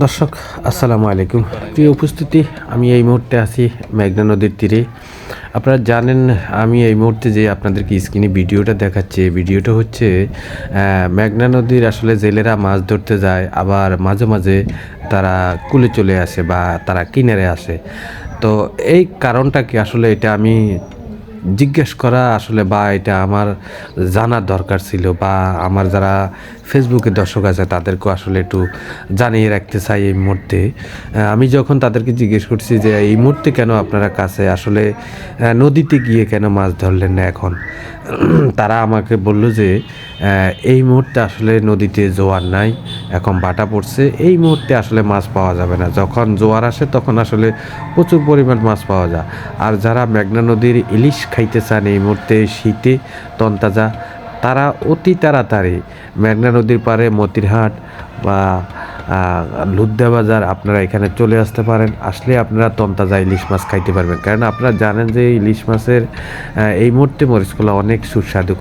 দর্শক, আসসালামু আলাইকুম। প্রিয় উপস্থিতি, আমি এই মুহূর্তে আছি মেঘনা নদীর তীরে। আপনারা জানেন, আমি এই মুহূর্তে যে আপনাদেরকে স্ক্রিনে ভিডিওটা দেখাচ্ছি ভিডিওটা হচ্ছে মেঘনা নদীর আসলে জেলেরা মাছ ধরতে যায়, আবার মাঝে মাঝে তারা কুলে চলে আসে বা তারা কিনারে আসে। তো এই কারণটা কি আসলে এটা আমি জিজ্ঞেস করা আসলে বা এটা আমার জানার দরকার ছিল বা আমার যারা ফেসবুকে দর্শক আছে, তাদেরকেও আসলে একটু জানিয়ে রাখতে চাই এই মুহূর্তে। আমি যখন তাদেরকে জিজ্ঞেস করছি যে, এই মুহূর্তে কেন আপনারা কাছে আসলে নদীতে গিয়ে কেন মাছ ধরলেন না এখন? তারা আমাকে বলল যে এই মুহূর্তে আসলে নদীতে জোয়ার নাই, এখন বাটা পড়ছে। এই মুহূর্তে আসলে মাছ পাওয়া যাবে না। যখন জোয়ার আসে, তখন আসলে প্রচুর পরিমাণ মাছ পাওয়া যায়। আর যারা মেঘনা নদীর ইলিশ খাইতে চান এই মুহূর্তে শীতে, তনতাজা তারা অতি তাড়াতাড়ি মেঘনা নদীর পারে মতিরহাট বা লুদ্দা বাজার আপনারা এখানে চলে আসতে পারেন। আসলে আপনারা তন্তাজা ইলিশ মাছ খাইতে পারবেন। কারণ আপনারা জানেন যে ইলিশ মাছের এই মুহূর্তে মরিচগুলো অনেক সুস্বাদু।